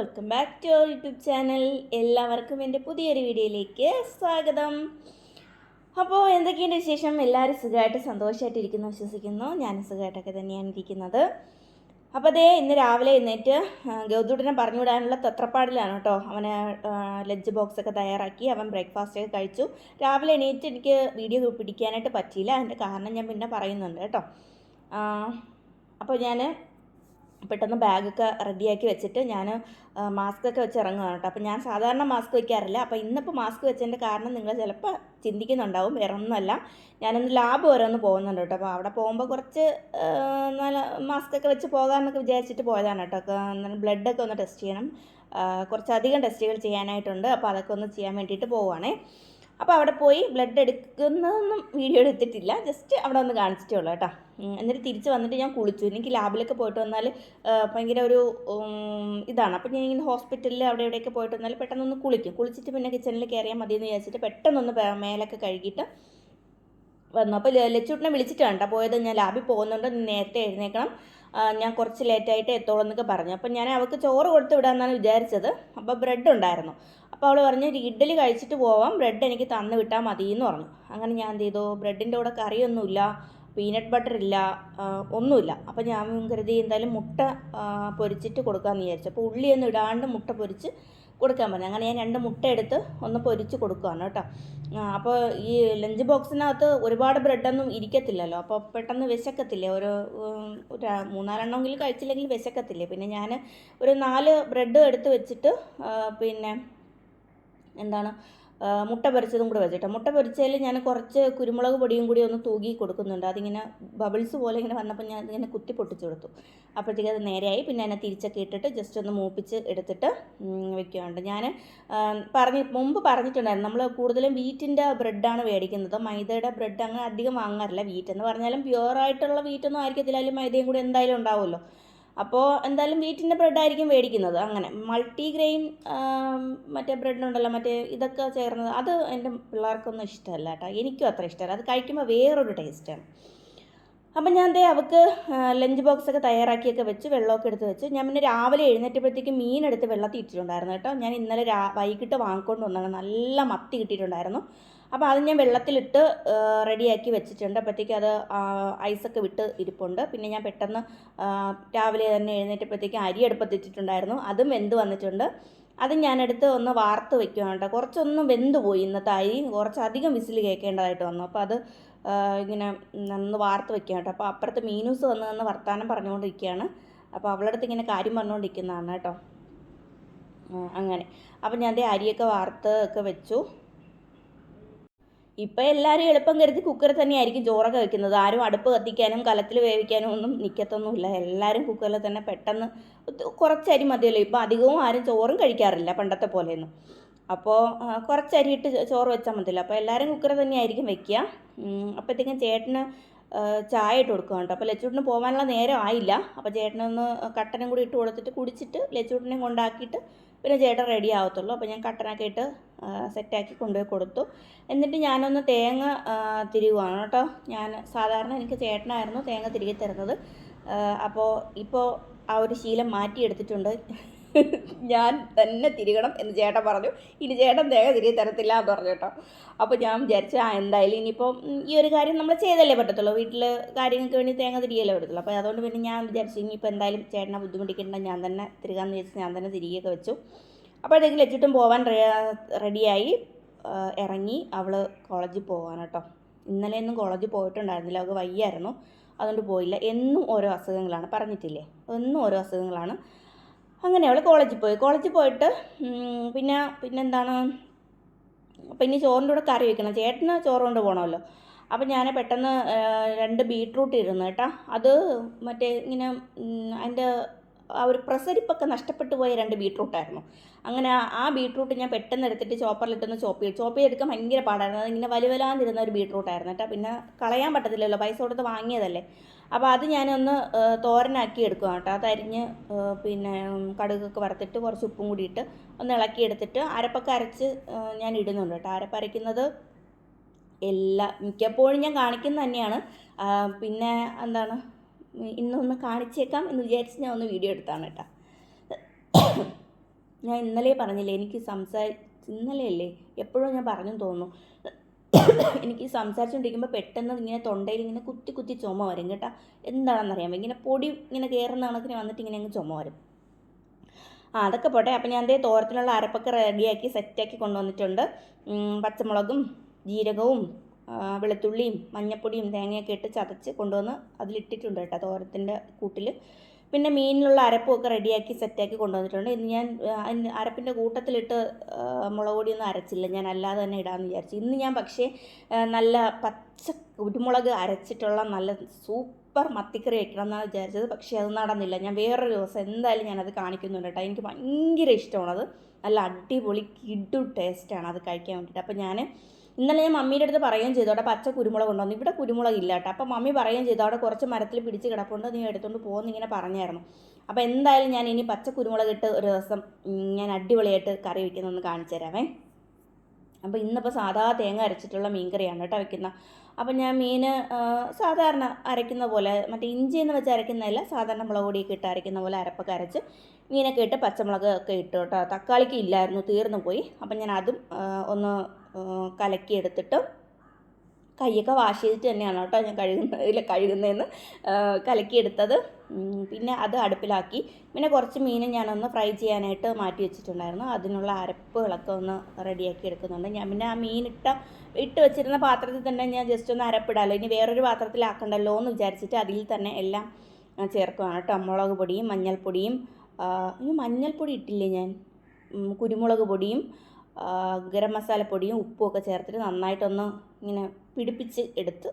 Welcome back to our YouTube channel. എല്ലാവർക്കും എന്റെ പുതിയൊരു വീഡിയോയിലേക്ക് സ്വാഗതം. അപ്പോൾ എന്തൊക്കെയുണ്ട് വിശേഷം? എല്ലാവരും സുഖമായിട്ട് സന്തോഷമായിട്ടിരിക്കുന്നു വിശ്വസിക്കുന്നു. ഞാൻ സുഖമായിട്ടൊക്കെ തന്നെയാണ് ഇരിക്കുന്നത്. അപ്പോൾ അതേ ഇന്ന് രാവിലെ എന്നിട്ട് ഗൗതൂട്ടനെ പറഞ്ഞു വിടാനുള്ള തത്രപ്പാടിലാണ് കേട്ടോ. അവന് ലഞ്ച് ബോക്സൊക്കെ തയ്യാറാക്കി അവൻ ബ്രേക്ക്ഫാസ്റ്റ് ഒക്കെ കഴിച്ചു. രാവിലെ എണീറ്റ് എനിക്ക് വീഡിയോ പിടിക്കാനായിട്ട് പറ്റിയില്ല. അതിന്റെ കാരണം ഞാൻ പിന്നെ പറയുന്നുണ്ട് കേട്ടോ. അപ്പോൾ ഞാൻ പെട്ടെന്ന് ബാഗൊക്കെ റെഡിയാക്കി വെച്ചിട്ട് ഞാൻ മാസ്ക് ഒക്കെ വെച്ച് ഇറങ്ങുകയാണ് കേട്ടോ. അപ്പോൾ ഞാൻ സാധാരണ മാസ്ക് വയ്ക്കാറില്ല അപ്പോൾ ഇന്നിപ്പോൾ മാസ്ക് വെച്ചതിന്റെ കാരണം നിങ്ങൾ ചിലപ്പോൾ ചിന്തിക്കുന്നുണ്ടാവും. വേറെ ഒന്നുമല്ല. ഞാനൊന്ന് ലാബ് വരെ ഒന്ന് പോകുന്നുണ്ട് കേട്ടോ. അപ്പോൾ അവിടെ പോകുമ്പോൾ കുറച്ച് നല്ല മാസ്ക് ഒക്കെ വെച്ച് പോകാമെന്നൊക്കെ വിചാരിച്ചിട്ട് പോയതാണ് കേട്ടോ. ബ്ലഡൊക്കെ ഒന്ന് ടെസ്റ്റ് ചെയ്യണം. കുറച്ചധികം ടെസ്റ്റുകൾ ചെയ്യാനായിട്ടുണ്ട്. അപ്പോൾ അതൊക്കെ ഒന്ന് ചെയ്യാൻ വേണ്ടിയിട്ട് പോവുകയാണേ അപ്പോൾ അവിടെ പോയി ബ്ലഡ് എടുക്കുന്നതൊന്നും വീഡിയോ എടുത്തിട്ടില്ല. ജസ്റ്റ് അവിടെ ഒന്ന് കാണിച്ചിട്ടേ ഉള്ളൂ കേട്ടോ. എന്നിട്ട് തിരിച്ച് വന്നിട്ട് ഞാൻ കുളിച്ചു. എനിക്ക് ലാബിലൊക്കെ പോയിട്ട് വന്നാൽ ഭയങ്കര ഒരു ഇതാണ്. അപ്പോൾ ഞാൻ ഇങ്ങനെ ഹോസ്പിറ്റലിൽ അവിടെ ഇവിടെയൊക്കെ പോയിട്ട് വന്നാൽ പെട്ടെന്നൊന്ന് കുളിക്കും. കുളിച്ചിട്ട് പിന്നെ കിച്ചണിൽ കയറിയാൽ മതി എന്ന് വിചാരിച്ചിട്ട് പെട്ടെന്നൊന്ന് മേലൊക്കെ കഴുകിയിട്ട് വന്നു. അപ്പോൾ ലച്ചൂട്ടിനെ വിളിച്ചിട്ടാണ് കേട്ടോ പോയത്. ഞാൻ ലാബിൽ പോകുന്നുണ്ട്. നേരത്തെ എഴുന്നേക്കണം ഞാൻ കുറച്ച് ലേറ്റായിട്ട് എത്തോളം എന്നൊക്കെ പറഞ്ഞു. അപ്പം ഞാൻ അവൾക്ക് ചോറ് കൊടുത്ത് വിടാമെന്നാണ് വിചാരിച്ചത്. അപ്പോൾ ബ്രെഡ് ഉണ്ടായിരുന്നു. അപ്പോൾ അവൾ പറഞ്ഞു "ഒരു ഇഡ്ഡലി കഴിച്ചിട്ട് പോവാം. ബ്രെഡ് എനിക്ക് തന്നു വിട്ടാൽ മതി എന്ന് പറഞ്ഞു. അങ്ങനെ ഞാൻ എന്ത് ചെയ്തു? ബ്രെഡിന്റെ കൂടെ കറിയൊന്നുമില്ല പീനട്ട് ബട്ടർ ഇല്ല ഒന്നുമില്ല. അപ്പോൾ ഞാൻ കരുതി എന്തായാലും മുട്ട പൊരിച്ചിട്ട് കൊടുക്കാമെന്ന് വിചാരിച്ചു. അപ്പോൾ ഉള്ളിയൊന്നും ഇടാണ്ട് മുട്ട പൊരിച്ച് കൊടുക്കാൻ പറഞ്ഞു. അങ്ങനെ ഞാൻ രണ്ട് മുട്ട എടുത്ത് ഒന്ന് പൊരിച്ച് കൊടുക്കുകയാണ് കേട്ടോ. അപ്പോൾ ഈ ലഞ്ച് ബോക്സിനകത്ത് ഒരുപാട് ബ്രെഡൊന്നും ഇരിക്കത്തില്ലല്ലോ. അപ്പോൾ പെട്ടെന്ന് വിശക്കത്തില്ലേ? ഒരു മൂന്നാലെണ്ണമെങ്കിലും കഴിച്ചില്ലെങ്കിൽ വിശക്കത്തില്ലേ? പിന്നെ ഞാൻ ഒരു നാല് ബ്രെഡ് എടുത്ത് വെച്ചിട്ട് പിന്നെ എന്താണ് മുട്ട പൊരിച്ചതും കൂടെ വെച്ചിട്ട്. മുട്ട പൊരിച്ചതിൽ ഞാൻ കുറച്ച് കുരുമുളക് പൊടിയും കൂടി ഒന്ന് തൂകി കൊടുക്കുന്നുണ്ട്. അതിങ്ങനെ ബബിൾസ് പോലെ ഇങ്ങനെ വന്നപ്പോൾ ഞാൻ ഇങ്ങനെ കുത്തി പൊട്ടിച്ചു കൊടുത്തു. അപ്പോഴത്തേക്ക് അത് നേരെയായി. പിന്നെ അതിനെ തിരിച്ചൊക്കെ ഇട്ടിട്ട് ജസ്റ്റ് ഒന്ന് മൂപ്പിച്ച് എടുത്തിട്ട് വെക്കുകയുണ്ട് ഞാൻ പറഞ്ഞ് മുമ്പ് പറഞ്ഞിട്ടുണ്ടായിരുന്നു. നമ്മൾ കൂടുതലും വീറ്റിന്റെ ബ്രെഡാണ് മേടിക്കുന്നത്. മൈദയുടെ ബ്രെഡ് അങ്ങനെ അധികം വാങ്ങാറില്ല. വീറ്റ് എന്ന് പറഞ്ഞാലും പ്യുവറായിട്ടുള്ള വീറ്റൊന്നും ആയിരിക്കത്തില്ല. അതിൽ മൈദയും കൂടി എന്തായാലും ഉണ്ടാവുമല്ലോ. അപ്പോൾ എന്തായാലും വീട്ടിന്റെ ബ്രെഡായിരിക്കും മേടിക്കുന്നത്. അങ്ങനെ മൾട്ടി ഗ്രെയിൻ മറ്റേ ബ്രെഡുണ്ടല്ലോ മറ്റേ ഇതൊക്കെ ചേർന്നത് അത് എന്റെ പിള്ളേർക്കൊന്നും ഇഷ്ടമല്ല കേട്ടോ. എനിക്കും അത്ര ഇഷ്ടമല്ല. അത് കഴിക്കുമ്പോൾ വേറൊരു ടേസ്റ്റാണ് അപ്പം ഞാൻ ദേ അവൾക്ക് ലഞ്ച് ബോക്സൊക്കെ തയ്യാറാക്കിയൊക്കെ വെച്ച് വെള്ളമൊക്കെ എടുത്ത് വെച്ച് ഞാൻ പിന്നെ രാവിലെ എഴുന്നേറ്റപ്പോഴത്തേക്ക് മീൻ എടുത്ത് വെള്ളത്തിൽ ഇട്ടിട്ടുണ്ടായിരുന്നു കേട്ടോ. ഞാൻ ഇന്നലെ രാ വൈകിട്ട് വാങ്ങിക്കൊണ്ട് വന്നതാണ്. നല്ല മത്തി കിട്ടിയിട്ടുണ്ടായിരുന്നു. അപ്പോൾ അത് ഞാൻ വെള്ളത്തിലിട്ട് റെഡിയാക്കി വെച്ചിട്ടുണ്ട്. അപ്പോഴത്തേക്ക് അത് ഐസൊക്കെ വിട്ട് ഇരിപ്പുണ്ട്. പിന്നെ ഞാൻ പെട്ടെന്ന് രാവിലെ തന്നെ എഴുന്നേറ്റപ്പോഴത്തേക്ക് അരി അടുപ്പത്തിട്ടിട്ടുണ്ടായിരുന്നു അതും വെന്ത് വന്നിട്ടുണ്ട്. അത് ഞാനെടുത്ത് ഒന്ന് വാർത്ത് വെക്കുകയാണ് കേട്ടോ. കുറച്ചൊന്നും വെന്ത് പോയി ഇന്നത്തെ അരി. കുറച്ചധികം വിസിൽ കേൾക്കേണ്ടതായിട്ട് വന്നു. അപ്പോൾ അത് ഇങ്ങനെ ഒന്ന് വാർത്ത് വെക്കുക കേട്ടോ. അപ്പോൾ അപ്പുറത്ത് മീനൂസ് വന്ന് നിന്ന് വർത്തമാനം പറഞ്ഞുകൊണ്ടിരിക്കുകയാണ്. അപ്പോൾ അവളുടെ അടുത്ത് ഇങ്ങനെ കാര്യം പറഞ്ഞുകൊണ്ടിരിക്കുന്നതാണ് കേട്ടോ. അങ്ങനെ. അപ്പോൾ ഞാൻ അരിയൊക്കെ വാർത്ത് ഒക്കെ വെച്ചു. ഇപ്പം എല്ലാവരും എളുപ്പം കരുതി കുക്കറിൽ തന്നെയായിരിക്കും ചോറൊക്കെ വെക്കുന്നത്. ആരും അടുപ്പ് കത്തിക്കാനും കലത്തിൽ വേവിക്കാനും ഒന്നും നിൽക്കത്തൊന്നുമില്ല എല്ലാവരും കുക്കറിൽ തന്നെ പെട്ടെന്ന് കുറച്ചരി മതിയല്ലോ. ഇപ്പം അധികവും ആരും ചോറും കഴിക്കാറില്ല പണ്ടത്തെ പോലെയൊന്നും. അപ്പോൾ കുറച്ചരി ഇട്ട് ചോറ് വെച്ചാൽ മതിയല്ലോ. അപ്പോൾ എല്ലാവരും കുക്കറിൽ തന്നെയായിരിക്കും വെക്കുക അപ്പോഴത്തേക്കും ചേട്ടന് ചായ ഇട്ട് കൊടുക്കുക കേട്ടോ. അപ്പോൾ ലച്ചൂട്ടിന് പോകാനുള്ള നേരം ആയില്ല. അപ്പോൾ ചേട്ടനൊന്ന് കട്ടനും കൂടി ഇട്ട് കൊടുത്തിട്ട് കുടിച്ചിട്ട് ലച്ചൂട്ടിനെ കൊണ്ടാക്കിയിട്ട് പിന്നെ ചേട്ടൻ റെഡി ആവത്തുള്ളൂ. അപ്പോൾ ഞാൻ കട്ടനൊക്കെ ഇട്ട് സെറ്റാക്കി കൊണ്ടുപോയി കൊടുത്തു. എന്നിട്ട് ഞാനൊന്ന് തേങ്ങ തിരികുവാണ് കേട്ടോ. ഞാൻ സാധാരണ എനിക്ക് ചേട്ടനായിരുന്നു തേങ്ങ തിരികെ തരുന്നത്. അപ്പോൾ ഇപ്പോൾ ആ ഒരു ശീലം മാറ്റിയെടുത്തിട്ടുണ്ട്. ഞാൻ തന്നെ തിരികണം എന്ന് ചേട്ടൻ പറഞ്ഞു. ഇനി ചേട്ടൻ ദേഹ തിരികെ തരത്തില്ല എന്ന് പറഞ്ഞു കേട്ടോ. അപ്പോൾ ഞാൻ വിചാരിച്ചു ആ എന്തായാലും ഇനിയിപ്പോൾ ഉം, ഈ ഒരു കാര്യം നമ്മൾ ചെയ്തല്ലേ പറ്റത്തുള്ളൂ. വീട്ടിൽ കാര്യങ്ങൾക്ക് വേണ്ടി തേങ്ങ തിരികല്ലേ പറ്റത്തുള്ളൂ. അപ്പോൾ അതുകൊണ്ട് പിന്നെ ഞാൻ വിചാരിച്ചു ഇനിയിപ്പോൾ എന്തായാലും ചേട്ടനെ ബുദ്ധിമുട്ടിക്കേണ്ട ഞാൻ തന്നെ തിരികാന്ന് വിചാരിച്ച് ഞാൻ തന്നെ തിരികെയൊക്കെ വെച്ചു. അപ്പോഴത്തേക്കും ലച്ചിട്ടും പോകാൻ റെഡിയായി. ഇറങ്ങി അവൾ കോളേജിൽ പോകാൻ കേട്ടോ. ഇന്നലെയൊന്നും കോളേജിൽ പോയിട്ടുണ്ടായിരുന്നില്ല. അവൾക്ക് വയ്യായിരുന്നു. അതുകൊണ്ട് പോയില്ല. എന്നും ഓരോ അസുഖങ്ങളാണ്. പറഞ്ഞിട്ടില്ലേ? എന്നും ഓരോ അസുഖങ്ങളാണ്. അങ്ങനെ അവൾ കോളേജിൽ പോയി. കോളേജിൽ പോയിട്ട് പിന്നെ പിന്നെന്താണ്? പിന്നെ ചോറിന്റെ കൂടെ കറി വെക്കണം. ചേട്ടന് ചോറ് കൊണ്ട് പോകണമല്ലോ അപ്പം ഞാൻ പെട്ടെന്ന് രണ്ട് ബീട്രൂട്ട് ഇരുന്നു കേട്ടോ. അത് മറ്റേ ഇങ്ങനെ അതിന്റെ ആ ഒരു പ്രസരിപ്പൊക്കെ നഷ്ടപ്പെട്ടു പോയ രണ്ട് ബീട്രൂട്ടായിരുന്നു. അങ്ങനെ ആ ബീട്രൂട്ട് ഞാൻ പെട്ടെന്ന് എടുത്തിട്ട് ചോപ്പറിലിട്ടൊന്ന് ചോപ്പ്. ചെയ്തു ചോപ്പ് ചെയ്തെടുക്കാൻ ഭയങ്കര പാടായിരുന്നു. അതിങ്ങനെ വലുവലാന്നിരുന്ന ഒരു ബീട്രൂട്ടായിരുന്നു കേട്ടോ. പിന്നെ കളയാൻ പറ്റത്തില്ലല്ലോ. പൈസ കൊടുത്ത് വാങ്ങിയതല്ലേ. അപ്പോൾ അത് ഞാനൊന്ന് തോരനാക്കി എടുക്കുക കേട്ടോ. അത് അരിഞ്ഞ് പിന്നെ കടുകൊക്കെ വറുത്തിട്ട് കുറച്ച് ഉപ്പും കൂടി ഇട്ട് ഒന്ന് ഇളക്കി എടുത്തിട്ട് അരപ്പൊക്കെ അരച്ച് ഞാൻ ഇടുന്നുണ്ട് കേട്ടോ. അരപ്പ് അരയ്ക്കുന്നത് എല്ലാ മിക്കപ്പോഴും ഞാൻ കാണിക്കുന്നത് തന്നെയാണ്. പിന്നെ എന്താണ് ഇന്നൊന്ന് കാണിച്ചേക്കാം എന്ന് വിചാരിച്ച് ഞാൻ ഒന്ന് വീഡിയോ എടുത്താണ് കേട്ടോ. ഞാൻ ഇന്നലെ പറഞ്ഞില്ലേ എനിക്ക് സംസാരി ഇന്നലെയല്ലേ എപ്പോഴും ഞാൻ പറഞ്ഞു തോന്നുന്നു. എനിക്ക് സംസാരിച്ചുകൊണ്ടിരിക്കുമ്പോൾ പെട്ടെന്ന് ഇങ്ങനെ തൊണ്ടയിൽ ഇങ്ങനെ കുത്തി കുത്തി ചുമ വരും കേട്ടോ. എന്താണെന്നറിയാമോ? ഇങ്ങനെ പൊടി ഇങ്ങനെ കയറുന്ന കണക്കിന് വന്നിട്ട് ഇങ്ങനെ അങ്ങ് ചുമ വരും. ആ അതൊക്കെ പോട്ടെ. അപ്പം ഞാൻ അതേ തോരത്തിനുള്ള അരപ്പൊക്കെ റെഡിയാക്കി സെറ്റാക്കി കൊണ്ടുവന്നിട്ടുണ്ട്. പച്ചമുളകും ജീരകവും വെളുത്തുള്ളിയും മഞ്ഞപ്പൊടിയും തേങ്ങയൊക്കെ ഇട്ട് ചതച്ച് കൊണ്ടുവന്ന് അതിലിട്ടിട്ടുണ്ട് കേട്ടോ തോരത്തിന്റെ കൂട്ടിൽ പിന്നെ മീനിലുള്ള അരപ്പുമൊക്കെ റെഡിയാക്കി സെറ്റാക്കി കൊണ്ടുവന്നിട്ടുണ്ട്. ഇന്ന് ഞാൻ അരപ്പിന്റെ കൂട്ടത്തിലിട്ട് മുളക് പൊടിയൊന്നും അരച്ചില്ല. ഞാൻ അല്ലാതെ തന്നെ ഇടാമെന്ന് വിചാരിച്ചു. ഇന്ന് ഞാൻ പക്ഷേ നല്ല പച്ച കുരുമുളക് അരച്ചിട്ടുള്ള നല്ല സൂപ്പർ മത്തിക്കറി വെക്കണം എന്നാണ് വിചാരിച്ചത്. പക്ഷേ അത് നടന്നില്ല. ഞാൻ വേറൊരു ദിവസം എന്തായാലും ഞാനത് കാണിക്കുന്നുണ്ട് കേട്ടോ. എനിക്ക് ഭയങ്കര ഇഷ്ടമാണത്. നല്ല അടിപൊളി കിഡു ടേസ്റ്റാണ് അത് കഴിക്കാൻ വേണ്ടിയിട്ട്. അപ്പോൾ ഞാൻ ഇന്നലെ ഞാൻ മമ്മിയുടെ അടുത്ത് പറയുകയും ചെയ്തു അവിടെ പച്ച കുരുമുളക് കൊണ്ടുവന്നു ഇവിടെ കുരുമുളക് ഇല്ല കേട്ടോ. അപ്പോൾ മമ്മി പറയുകയും ചെയ്തു അവിടെ കുറച്ച് മരത്തിൽ പിടിച്ച് കിടപ്പുണ്ട് നീ എടുത്തുകൊണ്ട് പോകുമെന്ന് ഇങ്ങനെ പറഞ്ഞായിരുന്നു. അപ്പോൾ എന്തായാലും ഞാൻ ഇനി പച്ച കുരുമുളക് ഇട്ട് ഒരു ദിവസം ഞാൻ അടിപൊളിയായിട്ട് കറി വയ്ക്കുന്നതെന്ന് കാണിച്ചു തരാമേ അപ്പോൾ ഇന്നിപ്പോൾ സാധാ തേങ്ങ അരച്ചിട്ടുള്ള മീൻകറിയാണ് കേട്ടോ വെക്കുന്നത് അപ്പം ഞാൻ മീൻ സാധാരണ അരയ്ക്കുന്ന പോലെ മറ്റേ ഇഞ്ചി എന്ന് വെച്ച് അരയ്ക്കുന്നതല്ല സാധാരണ മുളക് പൊടിയൊക്കെ ഇട്ട് അരയ്ക്കുന്ന പോലെ അരപ്പൊക്കെ അരച്ച് മീനൊക്കെ ഇട്ട് പച്ചമുളക് ഒക്കെ ഇട്ടു കേട്ടോ. തക്കാളിക്ക് ഇല്ലായിരുന്നു തീർന്നു പോയി. അപ്പം ഞാൻ അതും ഒന്ന് ആ, കലക്കി എടുത്തിട്ട് കൈയൊക്കെ വാഷ് ചെയ്തിട്ട് തന്നെയാണ് കേട്ടോ ഞാൻ കഴുകുന്നത് ഇല്ല കഴുകുന്നതെന്ന് കലക്കിയെടുത്തത്. പിന്നെ അത് അടുപ്പിലാക്കി. പിന്നെ കുറച്ച് മീനും ഞാനൊന്ന് ഫ്രൈ ചെയ്യാനായിട്ട് മാറ്റി വെച്ചിട്ടുണ്ടായിരുന്നു. അതിനുള്ള അരപ്പുകളൊക്കെ ഒന്ന് റെഡിയാക്കി എടുക്കുന്നുണ്ട്. ഞാൻ പിന്നെ ആ മീൻ ഇട്ട വെച്ചിരുന്ന പാത്രത്തിൽ തന്നെ ഞാൻ ജസ്റ്റ് ഒന്ന് അരപ്പിടാമല്ലോ ഇനി വേറൊരു പാത്രത്തിലാക്കണ്ടല്ലോ എന്ന് വിചാരിച്ചിട്ട് അതിൽ തന്നെ എല്ലാം ചേർക്കുകയാണ് കേട്ടോ. മുളക് പൊടിയും മഞ്ഞൾപ്പൊടിയും ഇനി മഞ്ഞൾപ്പൊടി ഇട്ടില്ലേ ഞാൻ? കുരുമുളക് പൊടിയും ഗരം മസാലപ്പൊടിയും ഉപ്പും ഒക്കെ ചേർത്തിട്ട് നന്നായിട്ടൊന്ന് ഇങ്ങനെ പിടിപ്പിച്ച് എടുത്ത്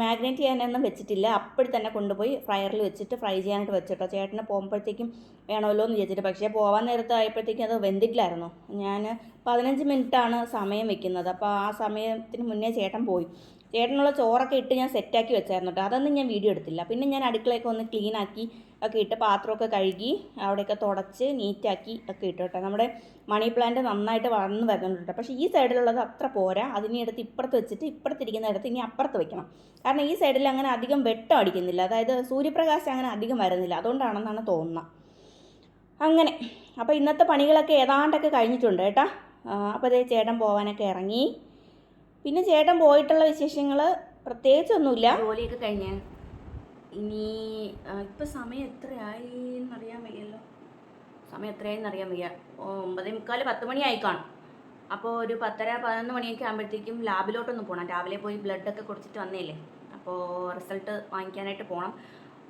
മാഗ്നേറ്റ് ചെയ്യാനൊന്നും വെച്ചിട്ടില്ല. അപ്പോഴും തന്നെ കൊണ്ടുപോയി ഫ്രയറിൽ വെച്ചിട്ട് ഫ്രൈ ചെയ്യാനായിട്ട് വെച്ചിട്ടോ ചേട്ടന് പോകുമ്പോഴത്തേക്കും വേണമല്ലോ എന്ന് വിചാരിച്ചിട്ട്. പക്ഷേ പോകാൻ നേരത്ത് ആയപ്പോഴത്തേക്കും അത് വെന്തിട്ടില്ലായിരുന്നു. ഞാൻ പതിനഞ്ച് മിനിറ്റാണ് സമയം വെക്കുന്നത്. അപ്പോൾ ആ സമയത്തിന് മുന്നേ ചേട്ടൻ പോയി. ചേട്ടനുള്ള ചോറൊക്കെ ഇട്ട് ഞാൻ സെറ്റാക്കി വെച്ചായിരുന്നു കേട്ടോ അതൊന്നും ഞാൻ വീഡിയോ എടുത്തില്ല. പിന്നെ ഞാൻ അടുക്കളയൊക്കെ ഒന്ന് ക്ലീനാക്കി ഒക്കെ ഇട്ട് പാത്രമൊക്കെ കഴുകി അവിടെയൊക്കെ തുടച്ച് നീറ്റാക്കി ഒക്കെ ഇട്ടു കേട്ടോ നമ്മുടെ മണി പ്ലാന്റ് നന്നായിട്ട് വളർന്ന് വരുന്നുണ്ട് കേട്ടോ പക്ഷേ ഈ സൈഡിലുള്ളത് അത്ര പോരാ. അതിനെ എടുത്ത് ഇപ്പുറത്ത് വെച്ചിട്ട് ഇപ്പുറത്തിരിക്കുന്ന ഇടത്ത് ഇനി അപ്പുറത്ത് വെക്കണം. കാരണം ഈ സൈഡിൽ അങ്ങനെ അധികം വെട്ടം അടിക്കുന്നില്ല. അതായത് സൂര്യപ്രകാശം അങ്ങനെ അധികം വരുന്നില്ല. അതുകൊണ്ടാണെന്നാണ് തോന്നുന്നത്. അങ്ങനെ. അപ്പോൾ ഇന്നത്തെ പണികളൊക്കെ ഏതാണ്ടൊക്കെ കഴിഞ്ഞിട്ടുണ്ട് കേട്ടോ. അപ്പോൾ അതേ ചേട്ടൻ പോകാനൊക്കെ ഇറങ്ങി. പിന്നെ ചേട്ടൻ പോയിട്ടുള്ള വിശേഷങ്ങൾ പ്രത്യേകിച്ചൊന്നുമില്ല. ജോലിയൊക്കെ കഴിഞ്ഞ്. ഇനി ഇപ്പം സമയം എത്രയായി എന്നറിയാൻ വയ്യല്ലോ. സമയം എത്രയായി എന്നറിയാൻ വയ്യ ഒമ്പതേ മുക്കാൽ പത്ത് മണിയായി കാണും. അപ്പോൾ ഒരു പത്തര പതിനൊന്ന് മണിയൊക്കെ ആകുമ്പോഴത്തേക്കും ലാബിലോട്ടൊന്ന് പോകണം രാവിലെ പോയി ബ്ലഡൊക്കെ കൊടുത്തിട്ട് വന്നേലേ അപ്പോൾ റിസൾട്ട് വാങ്ങിക്കാനായിട്ട് പോകണം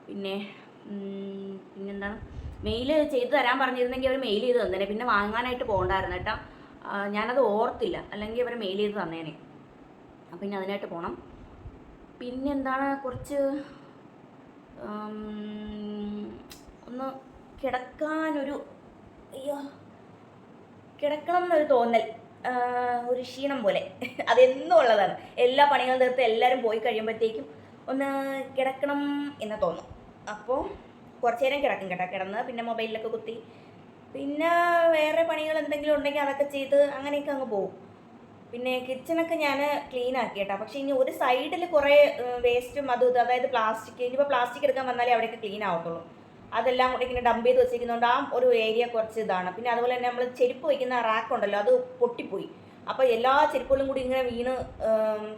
പിന്നെ പിന്നെന്താണ്? മെയിൽ ചെയ്ത് തരാൻ പറഞ്ഞിരുന്നെങ്കിൽ അവർ മെയിൽ ചെയ്ത് തന്നേനെ. പിന്നെ വാങ്ങാനായിട്ട് പോകണ്ടായിരുന്നു കേട്ടോ. ഞാനത് ഓർത്തില്ല. അല്ലെങ്കിൽ അവർ മെയിൽ ചെയ്ത് തന്നേനെ. അപ്പം ഇനി അതിനായിട്ട് പോകണം പിന്നെന്താണ് കുറച്ച് ഒന്ന് കിടക്കാനൊരു അയ്യോ കിടക്കണം എന്നൊരു തോന്നൽ ഒരു ക്ഷീണം പോലെ. അതെന്നും ഉള്ളതാണ്. എല്ലാ പണികളും തീർത്ത് എല്ലാവരും പോയി കഴിയുമ്പോഴത്തേക്കും ഒന്ന് കിടക്കണം എന്ന് തോന്നും. അപ്പോൾ കുറച്ച് നേരം കിടക്കും കേട്ടോ. കിടന്ന് പിന്നെ മൊബൈലിലൊക്കെ കുത്തി. പിന്നെ വേറെ പണികൾ എന്തെങ്കിലും ഉണ്ടെങ്കിൽ അതൊക്കെ ചെയ്ത് അങ്ങനെയൊക്കെ അങ്ങ് പോകും. പിന്നെ കിച്ചണൊക്കെ ഞാൻ ക്ലീൻ ആക്കി കേട്ടോ പക്ഷേ ഇനി ഒരു സൈഡിൽ കുറേ വേസ്റ്റും അതും ഇതും അതായത് പ്ലാസ്റ്റിക് ഇനിയിപ്പോൾ പ്ലാസ്റ്റിക് എടുക്കാൻ വന്നാലേ അവിടെയൊക്കെ ക്ലീൻ ആവത്തുള്ളൂ. അതെല്ലാം കൂടെ ഇങ്ങനെ ഡംപ് ചെയ്ത് വെച്ചിരിക്കുന്നതുകൊണ്ട് ആ ഒരു ഏരിയ കുറച്ച് ഇതാണ്. പിന്നെ അതുപോലെ തന്നെ നമ്മൾ ചെരുപ്പ് വയ്ക്കുന്ന റാക്ക് ഉണ്ടല്ലോ അത് പൊട്ടിപ്പോയി. അപ്പോൾ എല്ലാ ചെരുപ്പുകളും കൂടി ഇങ്ങനെ വീണ്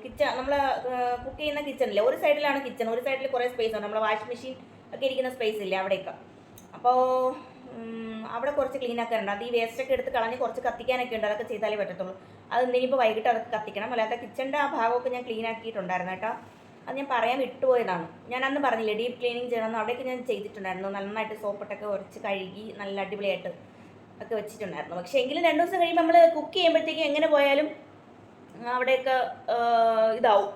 കിച്ചൺ നമ്മൾ കുക്ക് ചെയ്യുന്ന കിച്ചണില്ലേ ഒരു സൈഡിലാണ് കിച്ചൺ ഒരു സൈഡിൽ കുറേ സ്പേസ് ഉണ്ട്. നമ്മൾ വാഷിംഗ് മെഷീൻ ഒക്കെ ഇരിക്കുന്ന സ്പേസ് ഇല്ലേ അവിടെയൊക്കെ. അപ്പോൾ അവിടെ കുറച്ച് ക്ലീൻ ആക്കാറുണ്ട് അത് ഈ വേസ്റ്റൊക്കെ എടുത്ത് കളഞ്ഞ് കുറച്ച് കത്തിക്കാനൊക്കെ ഉണ്ട്. അതൊക്കെ ചെയ്താലേ പറ്റത്തുള്ളൂ. അത് ഇനിയിപ്പോൾ വൈകിട്ട് അതൊക്കെ കത്തിക്കണം. അല്ലാത്ത കിച്ചണിന്റെ ആ ഭാഗമൊക്കെ ഞാൻ ക്ലീൻ ആക്കിയിട്ടുണ്ടായിരുന്നു കേട്ടോ. അത് ഞാൻ പറയാൻ വിട്ടുപോയതാണ്. ഞാൻ അന്ന് പറഞ്ഞില്ലേ ഡീപ്പ് ക്ലീനിങ് ചെയ്യണമെന്ന് അവിടെയൊക്കെ ഞാൻ ചെയ്തിട്ടുണ്ടായിരുന്നു. നന്നായിട്ട് സോപ്പിട്ടൊക്കെ കുറച്ച് കഴുകി നല്ല അടിപൊളിയായിട്ട് ഒക്കെ വെച്ചിട്ടുണ്ടായിരുന്നു. പക്ഷേ എങ്കിലും രണ്ട് ദിവസം കഴിയുമ്പോൾ നമ്മൾ കുക്ക് ചെയ്യുമ്പോഴത്തേക്കും എങ്ങനെ പോയാലും അവിടെയൊക്കെ ഇതാവും.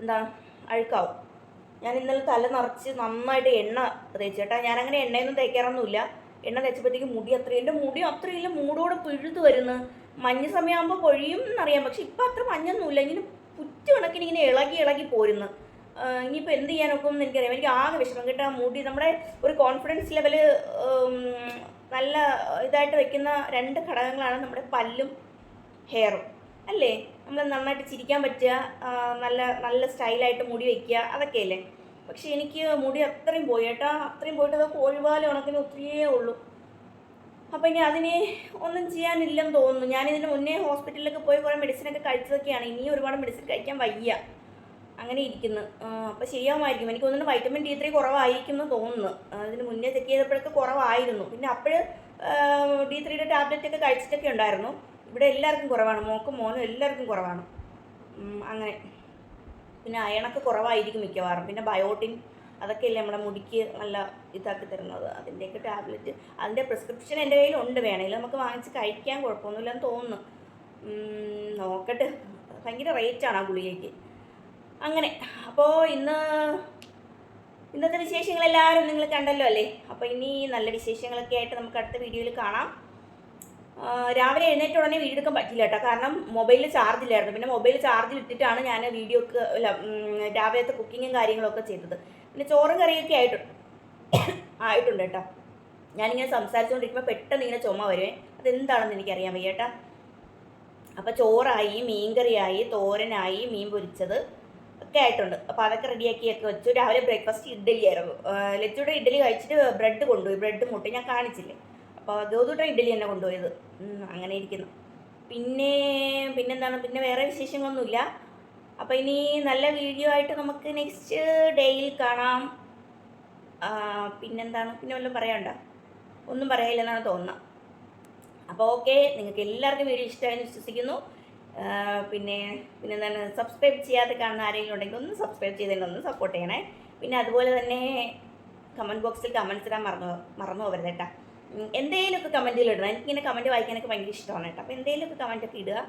എന്താണ്? അഴുക്കാവും. ഞാൻ ഇന്നലെ തല നിറച്ച് നന്നായിട്ട് എണ്ണ തേച്ചു കേട്ടോ. ഞാനങ്ങനെ എണ്ണയൊന്നും തേക്കാറൊന്നുമില്ല. എണ്ണ തേച്ചപ്പോഴത്തേക്കും മുടി അത്രയും. എന്റെ മുടി അത്രയില്ല മൂടോടെ പിഴുത്ത് വരുന്നു. മഞ്ഞ സമയമാകുമ്പോൾ പൊഴിയും എന്നറിയാം. പക്ഷെ ഇപ്പം അത്ര മഞ്ഞൊന്നുമില്ല. ഇങ്ങനെ പുറ്റു കണക്കിന് ഇങ്ങനെ ഇളകി ഇളകി പോരുന്നു. ഇനിയിപ്പോൾ എന്ത് ചെയ്യാനൊക്കെ എന്ന് എനിക്കറിയാം. എനിക്ക് ആകെ വിഷമം. കേട്ടോ മുടി നമ്മുടെ ഒരു കോൺഫിഡൻസ് ലെവൽ നല്ല ഇതായിട്ട് വെക്കുന്ന രണ്ട് ഘടകങ്ങളാണ് നമ്മുടെ പല്ലും ഹെയറും അല്ലേ? നമ്മൾ നന്നായിട്ട് ചിരിക്കാൻ പറ്റുക നല്ല നല്ല സ്റ്റൈലായിട്ട് മുടി വയ്ക്കുക അതൊക്കെയല്ലേ? പക്ഷേ എനിക്ക് മുടി അത്രയും പോയി കേട്ടോ അത്രയും പോയിട്ട് അതൊക്കെ കോഴിവാല കണക്കിന് ഒത്തിരിയേ ഉള്ളൂ. അപ്പോൾ ഇനി അതിനെ ഒന്നും ചെയ്യാനില്ലെന്ന് തോന്നുന്നു. ഞാനിതിന് മുന്നേ ഹോസ്പിറ്റലിലൊക്കെ പോയി കുറേ മെഡിസിനൊക്കെ കഴിച്ചതൊക്കെയാണ്. ഇനിയും ഒരുപാട് മെഡിസിൻ കഴിക്കാൻ വയ്യ. അങ്ങനെ ഇരിക്കുന്നു. അപ്പോൾ ശരിയാവുമായിരിക്കും എനിക്ക് തോന്നുന്നു വൈറ്റമിൻ ഡി ത്രീ കുറവായിരിക്കും എന്ന് തോന്നുന്നു അതിന് മുന്നേ ചെക്ക് ചെയ്തപ്പോഴൊക്കെ കുറവായിരുന്നു. പിന്നെ അപ്പോൾ ഡി ത്രീയുടെ ടാബ്ലറ്റ് ഒക്കെ കഴിച്ചിട്ടൊക്കെ ഉണ്ടായിരുന്നു. ഇവിടെ എല്ലാവർക്കും കുറവാണ്. മോക്കും മോനും എല്ലാവർക്കും കുറവാണ്. അങ്ങനെ. പിന്നെ അയണൊക്കെ കുറവായിരിക്കും മിക്കവാറും. പിന്നെ ബയോട്ടിൻ അതൊക്കെയല്ലേ നമ്മുടെ മുടിക്ക് നല്ല ഇതാക്കി തരുന്നത്. അതിന്റെയൊക്കെ ടാബ്ലറ്റ്. അതിന്റെ പ്രിസ്ക്രിപ്ഷൻ എന്റെ കയ്യിലുണ്ട് വേണമെങ്കിൽ നമുക്ക് വാങ്ങിച്ച് കഴിക്കാൻ കുഴപ്പമൊന്നുമില്ലെന്ന് തോന്നുന്നു. നോക്കട്ടെ. ഭയങ്കര റേറ്റാണ് ആ ഗുളികയ്ക്ക്. അങ്ങനെ. അപ്പോൾ ഇന്ന് ഇന്നത്തെ വിശേഷങ്ങൾ എല്ലാവരും നിങ്ങൾ കണ്ടല്ലോ അല്ലേ? അപ്പോൾ ഇനി നല്ല വിശേഷങ്ങളൊക്കെ ആയിട്ട് നമുക്ക് അടുത്ത വീഡിയോയിൽ കാണാം. രാവിലെ എഴുന്നേറ്റ ഉടനെ വീഡിയോ എടുക്കാൻ പറ്റില്ല കേട്ടോ. കാരണം മൊബൈലിൽ ചാർജ് ഇല്ലായിരുന്നു. പിന്നെ മൊബൈൽ ചാർജിൽ ഇട്ടിട്ടാണ് ഞാൻ വീഡിയോ അല്ല ഉം, രാവിലത്തെ കുക്കിങ്ങും കാര്യങ്ങളൊക്കെ ചെയ്തത്. പിന്നെ ചോറും കറിയൊക്കെ ആയിട്ടുണ്ട് ആയിട്ടുണ്ട് കേട്ടോ. ഞാനിങ്ങനെ സംസാരിച്ചുകൊണ്ടിരിക്കുമ്പോൾ പെട്ടെന്ന് ഇങ്ങനെ ചുമ വരുവേ അതെന്താണെന്ന് എനിക്കറിയാൻ വയ്യ കേട്ടോ. അപ്പോൾ ചോറായി മീൻകറിയായി തോരനായി മീൻ പൊരിച്ചത് ഒക്കെ ആയിട്ടുണ്ട്. അപ്പോൾ അതൊക്കെ റെഡിയാക്കിയൊക്കെ വെച്ചു. രാവിലെ ബ്രേക്ക്ഫാസ്റ്റ് ഇഡ്ഡലി ആയിരുന്നു. ലെച്ചൂടെ ഇഡ്ഡലി കഴിച്ചിട്ട് ബ്രെഡ് കൊണ്ടുപോയി. ബ്രെഡ് മുട്ട. ഞാൻ കാണിച്ചില്ലേ? അപ്പോൾ ഗൗതുട്ട ഇഡ്ഡലി തന്നെ കൊണ്ടുപോയത്. അങ്ങനെ ഇരിക്കുന്നു. പിന്നെ പിന്നെന്താണ്? പിന്നെ വേറെ വിശേഷങ്ങളൊന്നുമില്ല. അപ്പോൾ ഇനി നല്ല വീഡിയോ ആയിട്ട് നമുക്ക് നെക്സ്റ്റ് ഡേയിൽ കാണാം. പിന്നെന്താണ്? പിന്നെ വല്ലതും പറയണ്ട ഒന്നും പറയില്ലെന്നാണ് തോന്നുന്നത്. അപ്പോൾ ഓക്കെ നിങ്ങൾക്ക് എല്ലാവർക്കും വീഡിയോ ഇഷ്ടമായെന്ന് വിശ്വസിക്കുന്നു. പിന്നെ പിന്നെ എന്താണ് സബ്സ്ക്രൈബ് ചെയ്യാതെ കാണുന്ന ആരെങ്കിലും ഉണ്ടെങ്കിൽ ഒന്ന് സബ്സ്ക്രൈബ് ചെയ്തതിന് ഒന്ന് സപ്പോർട്ട് ചെയ്യണേ. പിന്നെ അതുപോലെ തന്നെ കമന്റ് ബോക്സിൽ കമൻസ് ഇടാൻ മറന്നു മറന്നു പോകരുത് കേട്ടോ. എന്തെങ്കിലുമൊക്കെ കമന്റിൽ ഇടണം. എനിക്കിങ്ങനെ കമന്റ് വായിക്കാനൊക്കെ ഭയങ്കര ഇഷ്ടമാണ് കേട്ടോ. അപ്പോൾ എന്തെങ്കിലുമൊക്കെ കമന്റൊക്കെ ഇടുക.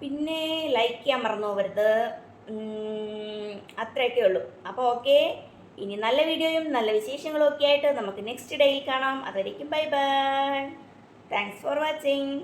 പിന്നെ ലൈക്ക് ചെയ്യാൻ മറന്നു പോകരുത് അത്രയൊക്കെ ഉള്ളൂ. അപ്പോൾ ഓക്കെ ഇനി നല്ല വീഡിയോയും നല്ല വിശേഷങ്ങളും ഒക്കെ ആയിട്ട് നമുക്ക് നെക്സ്റ്റ് ഡേയിൽ കാണാം. അതായിരിക്കും bye bye thanks for watching